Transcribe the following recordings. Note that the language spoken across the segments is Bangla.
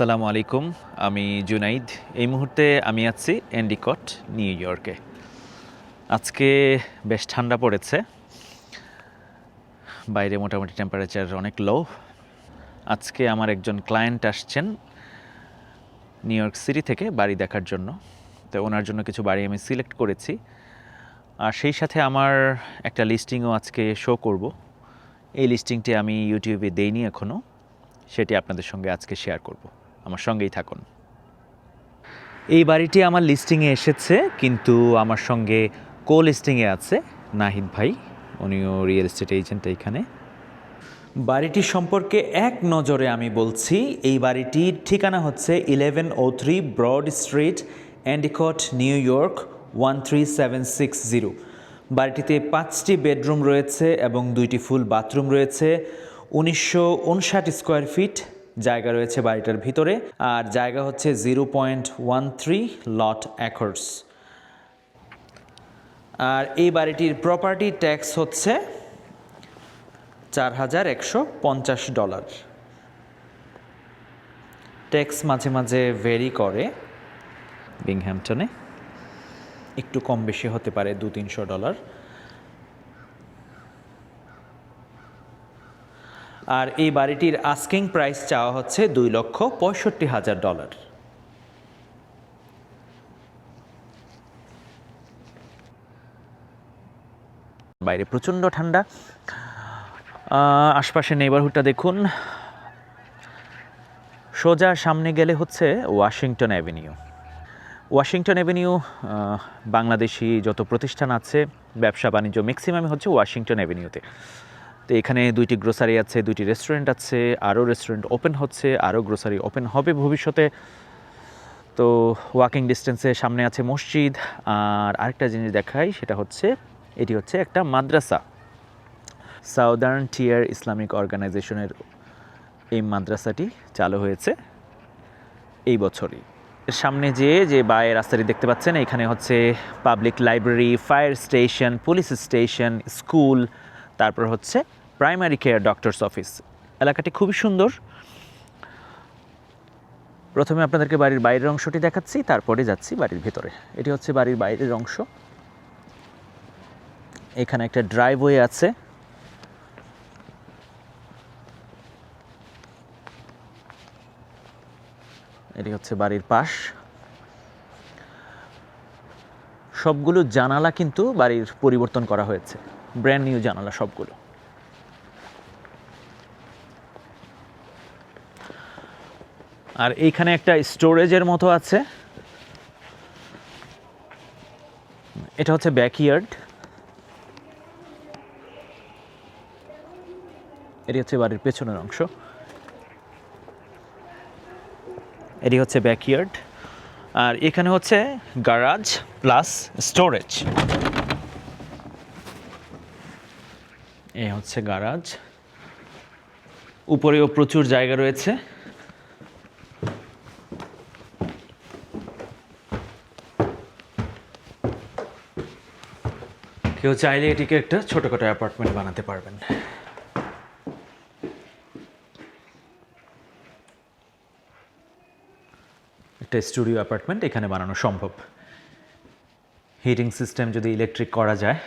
আসসালামু আলাইকুম, আমি জুনাইদ। এই মুহূর্তে আমি আছি এন্ডিকট, নিউ ইয়র্কে। আজকে বেশ ঠান্ডা পড়েছে। বাইরে মোটামুটি টেম্পারেচার অনেক লো আজকে আমার একজন ক্লায়েন্ট আসছেন নিউ ইয়র্ক সিটি থেকে বাড়ি দেখার জন্য। তো ওনার জন্য কিছু বাড়ি আমি সিলেক্ট করেছি। আর সেই সাথে আমার একটা লিস্টিংও আজকে শো করব। এই লিস্টিংটি আমি ইউটিউবে দেইনি এখনও সেটি আপনাদের সঙ্গে আজকে শেয়ার করব। আমার সঙ্গেই থাকুন। এই বাড়িটি আমার লিস্টিংয়ে এসেছে, কিন্তু আমার সঙ্গে কো লিস্টিংয়ে আছে নাহিদ ভাই। উনিও রিয়েল এস্টেট এজেন্ট এইখানে বাড়িটি সম্পর্কে এক নজরে আমি বলছি, এই বাড়িটির ঠিকানা হচ্ছে eleven O three broad street Endicott New York one three seven six zero বাড়িটিতে পাঁচটি বেডরুম রয়েছে এবং দুইটি ফুল বাথরুম রয়েছে। উনিশশো উনষাট স্কোয়ার ফিট জায়গা রয়েছে বাড়িটার ভিতরে। আর জায়গা হচ্ছে zero point one three lot acres আর এই বাড়িটির প্রপার্টি ট্যাক্স হচ্ছে চার হাজার একশো পঞ্চাশ ডলার ট্যাক্স মাঝে মাঝে ভেরি করে বিংহ্যাম্পটনে একটু কম বেশি হতে পারে দু তিনশো ডলার আর এই বাড়িটির আস্কিং প্রাইস চাওয়া হচ্ছে দুই লক্ষ পঁয়ষট্টি হাজার ডলার বাইরে প্রচণ্ড ঠান্ডা। আহ, আশপাশে নেইবারহুডটা দেখুন। সোজা সামনে গেলে হচ্ছে Washington avenue Washington avenue Bangladeshi যত প্রতিষ্ঠান আছে ব্যবসা বাণিজ্য ম্যাক্সিমামই হচ্ছে ওয়াশিংটন অ্যাভিনিউতে তো এখানে দুইটি গ্রোসারি আছে, দুইটি রেস্টুরেন্ট আছে, আরও রেস্টুরেন্ট ওপেন হচ্ছে, আরও গ্রোসারি ওপেন হবে ভবিষ্যতে। তো ওয়াকিং ডিস্টেন্সে সামনে আছে মসজিদ, আর আরেকটা জিনিস দেখাই, সেটা হচ্ছে, এটি হচ্ছে একটা মাদ্রাসা। সাউদার্ন টিয়ার ইসলামিক অর্গানাইজেশনের এই মাদ্রাসাটি চালু হয়েছে এই বছরই। সামনে যে যে বায়ের রাস্তাটি দেখতে পাচ্ছেন, এখানে হচ্ছে public library fire station police station school তারপর হচ্ছে প্রাইমারি কেয়ার ডক্টরস অফিস এলাকাটি খুবই সুন্দর। প্রথমে আপনাদেরকে বাড়ির বাইরের অংশটি দেখাচ্ছি, তারপরে যাচ্ছি বাড়ির ভেতরে। এটি হচ্ছে বাড়ির বাইরের অংশ। এখানে একটা ড্রাইভওয়ে আছে। এটি হচ্ছে বাড়ির পাশ। সবগুলো জানালা কিন্তু বাড়ির পরিবর্তন করা হয়েছে। ব্র্যান্ড নিউ জানালা সবগুলো। আর এইখানে একটা স্টোরেজের মতো আছে। এটা হচ্ছে ব্যাকইয়ার্ড। এটি হচ্ছে বাড়ির পেছনের অংশ। এটি হচ্ছে ব্যাকইয়ার্ড। আর এখানে হচ্ছে গারাজ প্লাস স্টোরেজ এ হচ্ছে গারাজ উপরেও প্রচুর জায়গা রয়েছে। কেউ চাইলে এটিকে একটা ছোটোখাটো অ্যাপার্টমেন্ট বানাতে পারবেন। একটা স্টুডিও অ্যাপার্টমেন্ট এখানে বানানো সম্ভব। হিটিং সিস্টেম যদি ইলেকট্রিক করা যায়,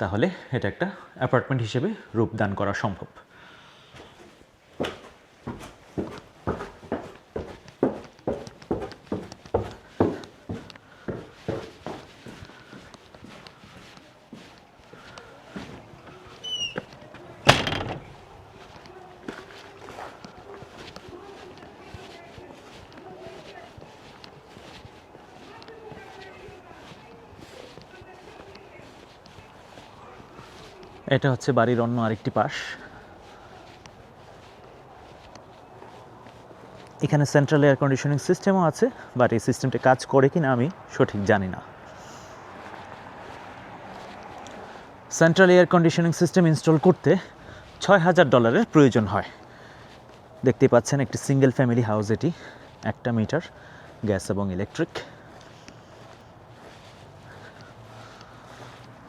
তাহলে এটা একটা অ্যাপার্টমেন্ট হিসেবে রূপদান করা সম্ভব। এটা হচ্ছে বাড়ির অন্য আরেকটি পাশ। এখানে সেন্ট্রাল এয়ার কন্ডিশনিং সিস্টেমও আছে বাট এই সিস্টেমটা কাজ করে কিনা আমি সঠিক জানি না। Central air conditioning system install করতে ছয় হাজার ডলারের প্রয়োজন হয়। দেখতে পাচ্ছেন একটি সিঙ্গেল ফ্যামিলি হাউস এটি, একটা মিটার গ্যাস এবং ইলেকট্রিক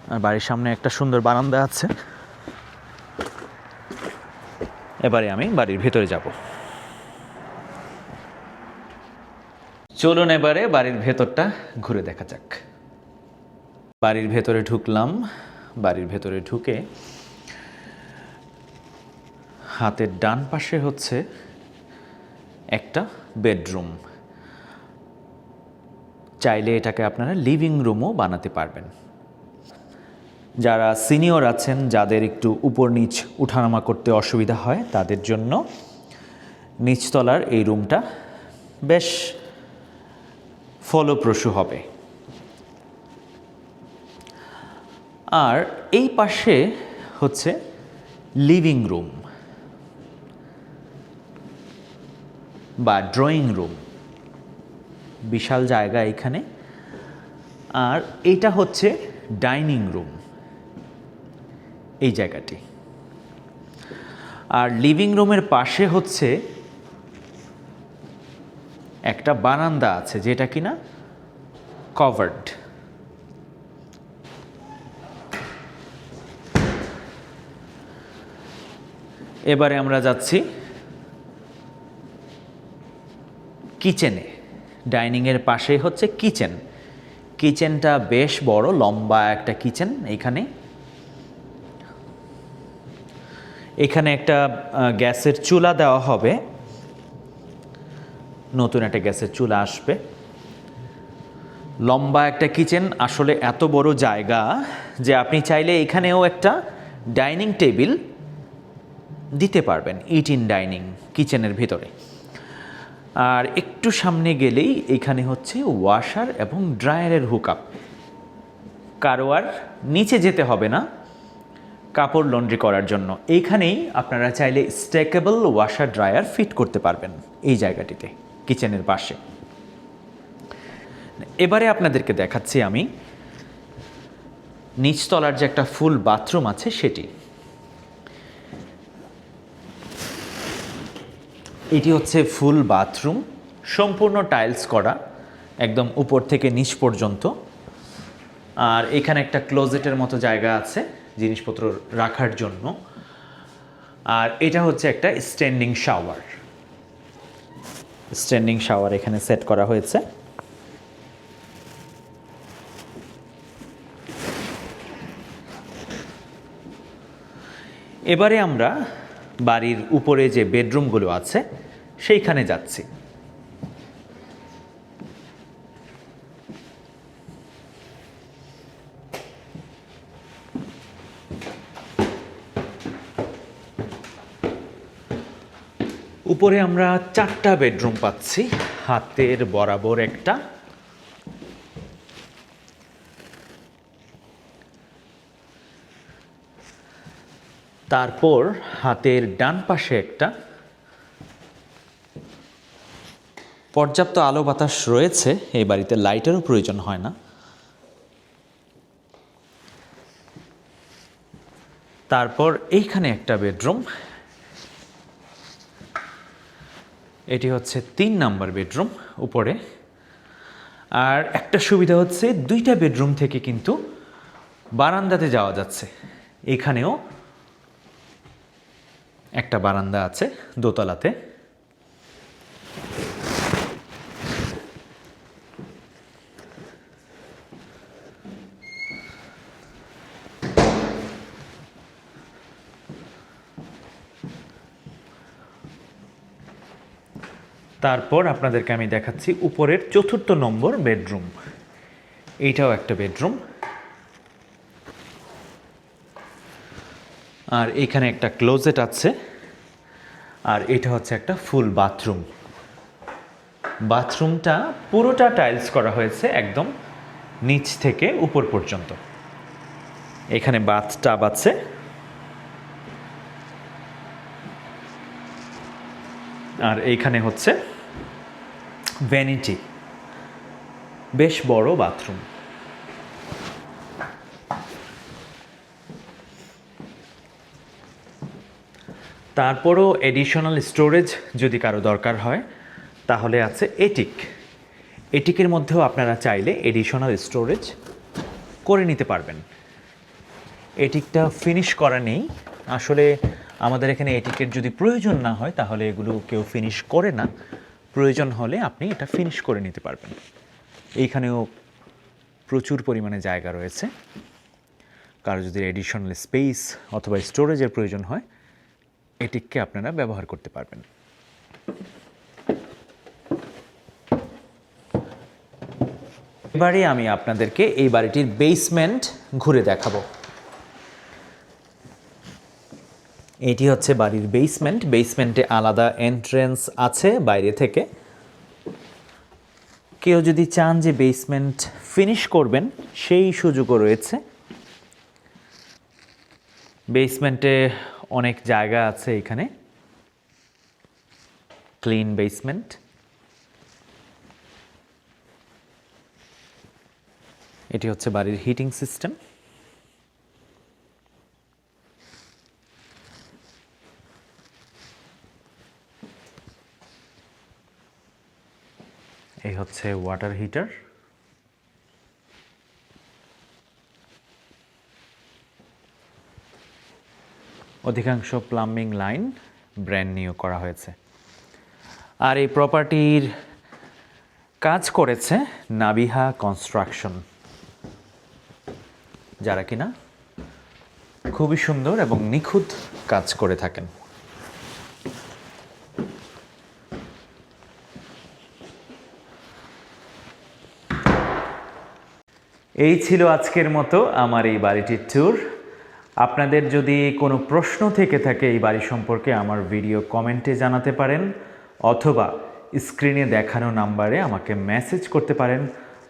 আর বাড়ির সামনে একটা সুন্দর বারান্দা আছে। এবারে আমি বাড়ির ভেতরে যাব। চলুন এবারে বাড়ির ভেতরটা ঘুরে দেখা যাক। বাড়ির ভেতরে ঢুকলাম। বাড়ির ভেতরে ঢুকে হাতের ডান পাশে হচ্ছে একটা বেডরুম। চাইলে এটাকে আপনারা লিভিং রুমও বানাতে পারবেন। যারা সিনিয়র আছেন, যাদের একটু উপর নিচ উঠানামা করতে অসুবিধা হয়, তাদের জন্য নিচতলার এই রুমটা বেশ ফলপ্রসূ হবে। আর এই পাশে হচ্ছে লিভিং রুম বা ড্রয়িং রুম বিশাল জায়গা এখানে। আর এটা হচ্ছে ডাইনিং রুম এই জায়গাটি। আর লিভিং রুমের পাশে হচ্ছে একটা বারান্দা আছে, যেটা কিনা কভার্ড এবারে আমরা যাচ্ছি কিচেনে ডাইনিংয়ের পাশেই হচ্ছে কিচেন কিচেনটা বেশ বড়, লম্বা একটা কিচেন এখানে এখানে একটা গ্যাসের চুলা দেওয়া হবে। নতুন একটা গ্যাসের চুলা আসবে। লম্বা একটা কিচেন, আসলে এত বড় জায়গা যে আপনি চাইলে এখানেও একটা ডাইনিং টেবিল দিতে পারবেন, ইট ইন ডাইনিং কিচেনের ভিতরে। আর একটু সামনে গেলেই এখানে হচ্ছে ওয়াশার এবং ড্রায়ারের হুকআপ কারও আর নিচে যেতে হবে না। কাপড় লন্ড্রি করার জন্য। এইখানেই আপনারা চাইলে স্টেকেবল ওয়াশার ড্রায়ার ফিট করতে পারবেন এই জায়গাটিতে কিচেনের পাশে। এবারে আপনাদেরকে দেখাচ্ছি আমি নিচতলার যে একটা ফুল বাথরুম আছে সেটি। এটি হচ্ছে ফুল বাথরুম সম্পূর্ণ টাইলস করা, একদম উপর থেকে নিচ পর্যন্ত। আর এখানে একটা ক্লোজেটের মতো জায়গা আছে। জিনিসপত্র রাখার জন্য। আর এটা হচ্ছে একটা স্ট্যান্ডিং শাওয়ার স্ট্যান্ডিং শাওয়ার এখানে সেট করা হয়েছে। এবারে আমরা বাড়ির উপরে যে বেডরুমগুলো আছে, সেইখানে যাচ্ছি। উপরে আমরা চারটা বেডরুম পাচ্ছি, হাতের বরাবর একটা। তারপর হাতের ডান পাশে একটা। পর্যাপ্ত আলো বাতাস রয়েছে, এই বাড়িতে লাইটেরও প্রয়োজন হয় না। তারপর এইখানে একটা বেডরুম এটি হচ্ছে তিন নাম্বার বেডরুম উপরে। আর একটা সুবিধা হচ্ছে দুইটা বেডরুম থেকে কিন্তু বারান্দাতে যাওয়া যাচ্ছে। এখানেও একটা বারান্দা আছে দোতলাতে। তারপর আপনাদেরকে আমি দেখাচ্ছি উপরের চতুর্থ নম্বর বেডরুম। এইটাও একটা বেডরুম। আর এখানে একটা ক্লোজেট আছে। আর এটা হচ্ছে একটা ফুল বাথরুম। বাথরুমটা পুরোটা টাইলস করা হয়েছে একদম নিচ থেকে উপর পর্যন্ত। এখানে বাথ টাব আছে। আর এইখানে হচ্ছে ভ্যানিটি বেশ বড় বাথরুম তারপরও এডিশনাল স্টোরেজ যদি কারও দরকার হয়, তাহলে আছে এটিক। এটিকের মধ্যেও আপনারা চাইলে এডিশনাল স্টোরেজ করে নিতে পারবেন। এটিকটা ফিনিশ করা নেই। আসলে আমাদের এখানে এটিকেট যদি প্রয়োজন না হয়, তাহলে এগুলো কেউ ফিনিশ করে না। প্রয়োজন হলে আপনি এটা ফিনিশ করে নিতে পারবেন। এইখানেও প্রচুর পরিমাণে জায়গা রয়েছে। কারও যদি এডিশনাল স্পেস অথবা স্টোরেজের প্রয়োজন হয় এটিকে আপনারা ব্যবহার করতে পারবেন। এবারে আমি আপনাদেরকে এই বাড়িটির বেসমেন্ট ঘুরে দেখাবো। এটি হচ্ছে বাড়ির বেসমেন্ট বেসমেন্টে আলাদা এন্ট্রেন্স আছে বাইরে থেকে। কেউ যদি চান যে বেসমেন্ট ফিনিশ করবেন, সেই সুযোগও রয়েছে। বেসমেন্টে অনেক জায়গা আছে এখানে। ক্লিন বেসমেন্ট এটি হচ্ছে বাড়ির হিটিং সিস্টেম হচ্ছে ওয়াটার হিটার অধিকাংশ প্লাম্বিং লাইন ব্র্যান্ড নিউ করা হয়েছে। আর এই প্রপার্টির কাজ করেছে নাবিহা কনস্ট্রাকশন যারা কিনা খুবই সুন্দর এবং নিখুঁত কাজ করে থাকেন। এই ছিল আজকের মতো আমার এই বাড়িটির ট্যুর আপনাদের যদি কোনো প্রশ্ন থেকে থাকে এই বাড়ি সম্পর্কে আমার ভিডিও কমেন্টে জানাতে পারেন, অথবা স্ক্রিনে দেখানো নাম্বারে আমাকে মেসেজ করতে পারেন,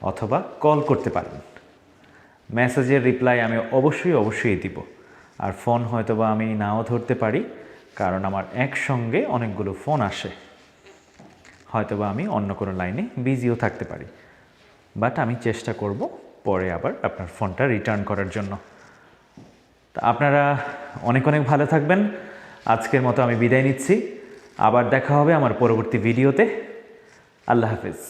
অথবা কল করতে পারেন। মেসেজের রিপ্লাই আমি অবশ্যই অবশ্যই দিব। আর ফোন হয়তোবা আমি নাও ধরতে পারি, কারণ আমার একসঙ্গে অনেকগুলো ফোন আসে। হয়তোবা আমি অন্য কোনো লাইনে বিজিও থাকতে পারি। বাট আমি চেষ্টা করব পরে আবার আপনার ফোনটা রিটার্ন করার জন্য। তা আপনারা অনেক অনেক ভালো থাকবেন। আজকের মতো আমি বিদায় নিচ্ছি। আবার দেখা হবে আমার পরবর্তী ভিডিওতে। আল্লাহ হাফিজ।